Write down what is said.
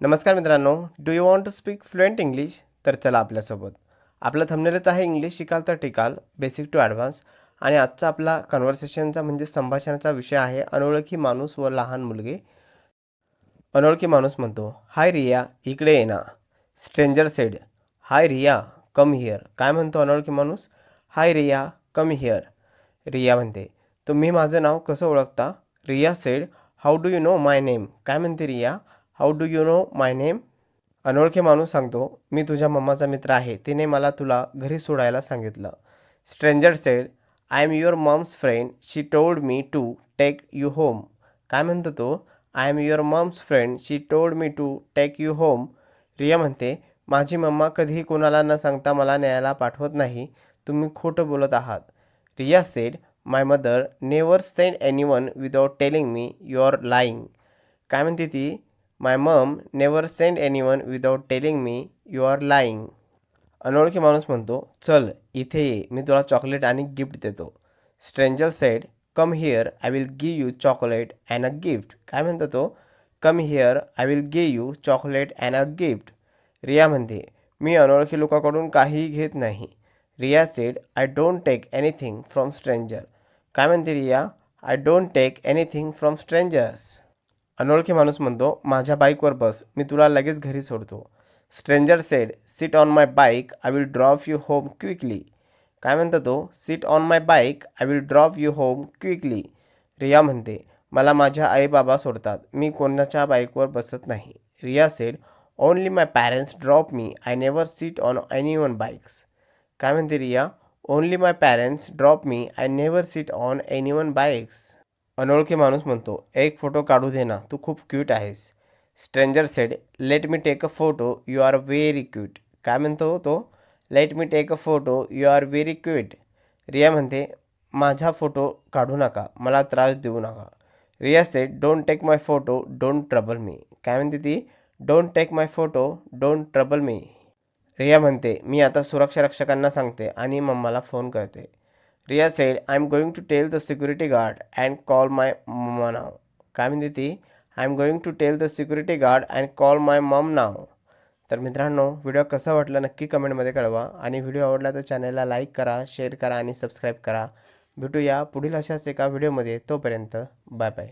नमस्कार मित्रांनो. Do you want to speak fluent English तर चला आपल्यासोबत. आपलं थंबनेलच आहे इंग्लिश शिकाल तर टिकाल बेसिक टू ॲडव्हान्स आणि आजचा आपला कन्व्हर्सेशनचा म्हणजे संभाषणाचा विषय आहे अनोळखी माणूस व लहान मुलगे. अनोळखी माणूस म्हणतो हाय रिया इकडे ये ना. Stranger said hi Riya come here काय म्हणतो अनोळखी माणूस? Hi Riya come here Riya म्हणते तुम्ही माझं नाव कसं ओळखता? Riya said how do you know my name काय म्हणते Riya? How do you know my name अनोळखी माणूस सांगतो मी तुझ्या मम्माचा मित्र आहे. तिने मला तुला घरी सोडायला सांगितलं. Stranger said I am your mum's friend she told me to take you home काय म्हणतो तो? I am your mum's friend she told me to take you home Riya म्हणते माझी मम्मा कधीही कोणाला न सांगता मला न्यायाला पाठवत नाही. तुम्ही खोटं बोलत आहात. Riya said my mother never send any one without telling me your lying काय म्हणते ती? My mum never send any one without telling me you are lying अनोळखी माणूस म्हणतो चल इथे ये मी तुला चॉकलेट आणि गिफ्ट देतो. Stranger said come here I will give you chocolate and a gift काय म्हणतो तो? Come here I will give you chocolate and a gift Riya म्हणते मी अनोळखी लोकांकडून काहीही घेत नाही. Riya said I don't take anything from stranger काय म्हणते Riya? I don't take anything from strangers अनोळखी माणूस म्हणतो माझ्या बाईकवर बस मी तुला लगेच घरी सोडतो. Stranger said sit on my bike I will drop you home quickly काय म्हणतो तो? Sit on my bike I will drop you home quickly Riya म्हणते मला माझ्या आई बाबा सोडतात मी कोणाच्या बाईकवर बसत नाही. Riya said only my parents drop me I never sit on any one bikes काय म्हणते Riya? Only my parents drop me I never sit on any one bikes अनोळखी माणूस म्हणतो एक फोटो काढू दे ना तू खूप क्यूट आहेस. Stranger said let me take a photo you are very cute काय म्हणतो तो? Let me take a photo you are very cute Riya म्हणते माझा फोटो काढू नका मला त्रास देऊ नका. Riya said don't take my photo don't trouble me काय म्हणते ती? Don't take my photo don't trouble me Riya म्हणते मी आता सुरक्षा रक्षकांना सांगते आणि मम्माला फोन करते. Riya said I am going to tell the security guard and call my mamma नाव काय म्हणते ती I am going to tell the security guard and call my mum नाव तर मित्रांनो व्हिडिओ कसा वाटला नक्की कमेंटमध्ये कळवा आणि व्हिडिओ आवडला तर चॅनलला लाईक करा शेअर करा आणि सबस्क्राईब करा. भेटूया पुढील अशाच एका व्हिडिओमध्ये तोपर्यंत बाय बाय